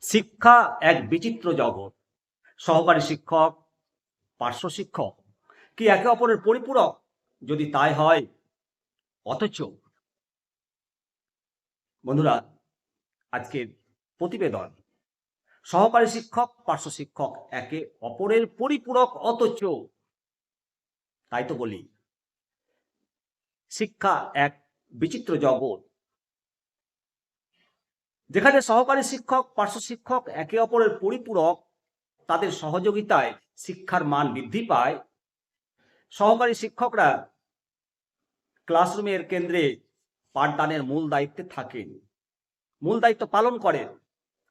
শিক্ষা এক বিচিত্র জগৎ। সহকারী শিক্ষক, পার্শ্ব শিক্ষক, কি একে অপরের পরিপূরক? যদি তাই হয়, অথচ বন্ধুরা, আজকের প্রতিবেদন। সহকারী শিক্ষক, পার্শ্ব শিক্ষক একে অপরের পরিপূরক, অথচ তাই তো বলি। শিক্ষা এক বিচিত্র জগৎ। যেখানে সহকারী শিক্ষক, পার্শ্ব শিক্ষক, একে অপরের পরিপূরক, তাদের সহযোগিতায় শিক্ষার মান বৃদ্ধি পায়। সহকারী শিক্ষকরা ক্লাসরুমের কেন্দ্রে পাঠদানের মূল দায়িত্বে থাকেন। মূল দায়িত্ব পালন করেন।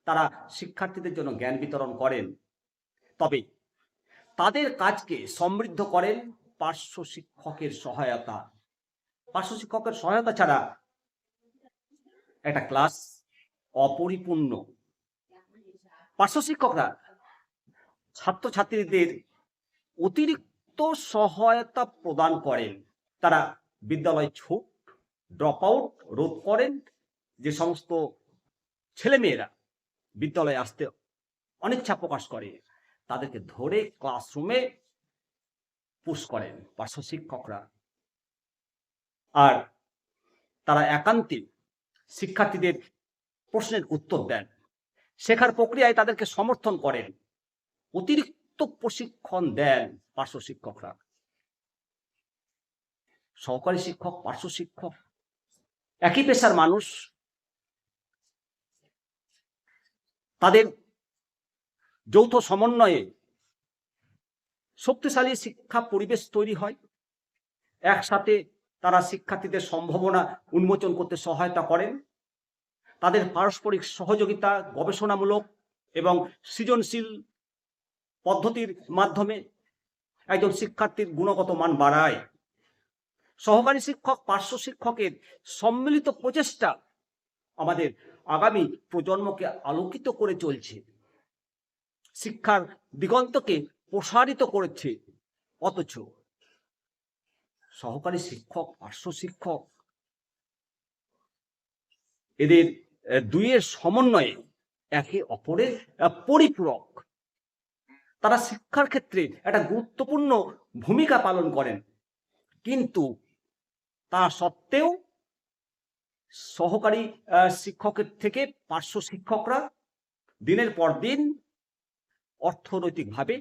তারা শিক্ষার্থীদের জন্য জ্ঞান বিতরণ করেন। তবে তাদের কাজকে সমৃদ্ধ করেন পার্শ্ব শিক্ষকের সহায়তা। পার্শ্ব শিক্ষকের সহায়তা ছাড়া একটা ক্লাস অপরিপূর্ণ। পার্শ্ব শিক্ষকরা ছাত্রছাত্রীদের অতিরিক্ত সহায়তা প্রদান করেন। তারা বিদ্যালয় ছুট ড্রপ আউট রোধ করেন। যে সমস্ত ছেলেমেয়েরা বিদ্যালয়ে আসতে অনিচ্ছা প্রকাশ করে, তাদেরকে ধরে ক্লাসরুমে পুশ করেন পার্শ্ব শিক্ষকরা আর তারা একান্তে শিক্ষার্থীদের প্রশ্নের উত্তর দেন। শেখার প্রক্রিয়ায় তাদেরকে সমর্থন করেন। অতিরিক্ত প্রশিক্ষণ দেন পার্শ্ব শিক্ষকরা। সহকারী শিক্ষক, পার্শ্ব শিক্ষক, একই পেশার মানুষ, তাদের যৌথ সমন্বয়ে শক্তিশালী শিক্ষা পরিবেশ তৈরি হয়। একসাথে তারা শিক্ষার্থীদের সম্ভাবনা উন্মোচন করতে সহায়তা করেন। তাদের পারস্পরিক সহযোগিতা গবেষণামূলক এবং সৃজনশীল পদ্ধতির মাধ্যমে একজন শিক্ষার্থীর গুণগত মান বাড়ায়। সহকারী শিক্ষক, পার্শ্ব শিক্ষকের সম্মিলিত প্রচেষ্টা আমাদের আগামী প্রজন্মকে আলোকিত করে চলছে। শিক্ষার দিগন্তকে প্রসারিত করেছে। অথচ সহকারী শিক্ষক, পার্শ্ব শিক্ষক, এদের দুইয়ের সমন্বয়ে একে অপরের পরিপূরক। তারা শিক্ষার ক্ষেত্রে একটা গুরুত্বপূর্ণ ভূমিকা পালন করেন। কিন্তু তা সত্ত্বেও সহকারী শিক্ষকের থেকে পার্শ্ব শিক্ষকরা দিনের পর দিন অর্থনৈতিকভাবে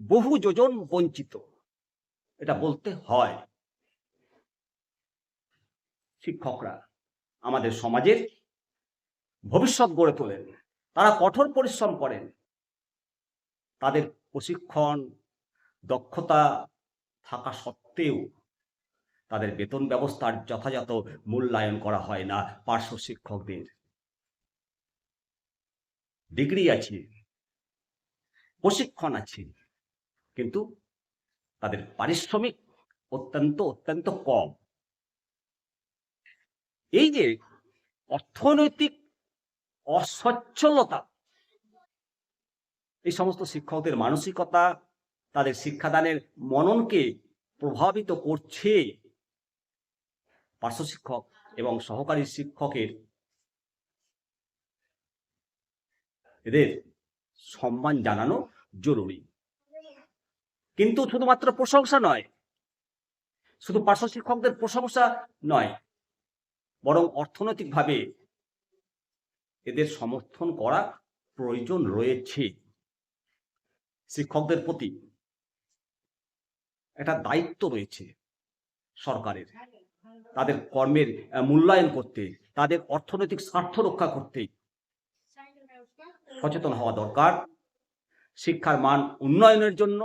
বহু যোজন বঞ্চিত। এটা বলতে হয়। শিক্ষকরা আমাদের সমাজের ভবিষ্যৎ গড়ে তোলেন। তারা কঠোর পরিশ্রম করেন। তাদের প্রশিক্ষণ, দক্ষতা থাকা সত্ত্বেও তাদের বেতন ব্যবস্থার যথাযথ মূল্যায়ন করা হয় না পার্শ্ব শিক্ষকদের। ডিগ্রি আছে, প্রশিক্ষণ আছে, কিন্তু তাদের পারিশ্রমিক অত্যন্ত অত্যন্ত কম। এই যে অর্থনৈতিক অসচ্ছলতা। এই সমস্ত শিক্ষকদের মানসিকতা, তাদের শিক্ষাদানের মননকে প্রভাবিত করছে পার্শ্ব শিক্ষক এবং সহকারী শিক্ষকের এদের সম্মান জানানো জরুরি। কিন্তু শুধুমাত্র প্রশংসা নয়, শুধু পার্শ্ব শিক্ষকদের প্রশংসা নয়, বরং অর্থনৈতিকভাবে এদের সমর্থন করা প্রয়োজন রয়েছে। শিক্ষকদের প্রতি একটা দায়িত্ব রয়েছে সরকারের। তাদের কর্মের মূল্যায়ন করতে, তাদের অর্থনৈতিক স্বার্থ রক্ষা করতে সচেতন হওয়া দরকার। শিক্ষার মান উন্নয়নের জন্য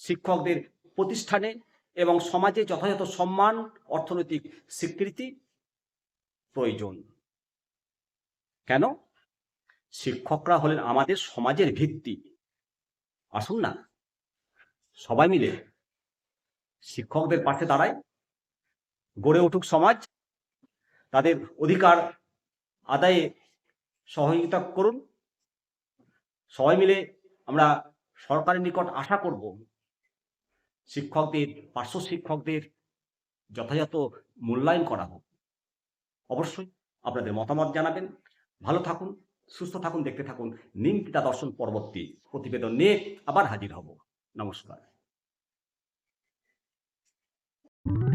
শিক্ষকদের প্রতিষ্ঠানে এবং সমাজে যথাযথ সম্মান, অর্থনৈতিক স্বীকৃতি প্রয়োজন। কেন? শিক্ষকরা হলেন আমাদের সমাজের ভিত্তি। আসুন না। সবাই মিলে শিক্ষকদের পাশে দাঁড়ায় গড়ে উঠুক সমাজ। তাদের অধিকার আদায়ে সহযোগিতা করুন। সবাই মিলে আমরা সরকারের নিকট আশা করব, শিক্ষকদের, পার্শ্ব শিক্ষকদের যথাযথ মূল্যায়ন করা হোক। অবশ্যই আপনাদের মতামত জানাবেন। ভালো থাকুন, সুস্থ থাকুন, দেখতে থাকুন। নিমকিতা দর্শন পরবর্তী প্রতিবেদন নিয়ে আবার হাজির হব। নমস্কার।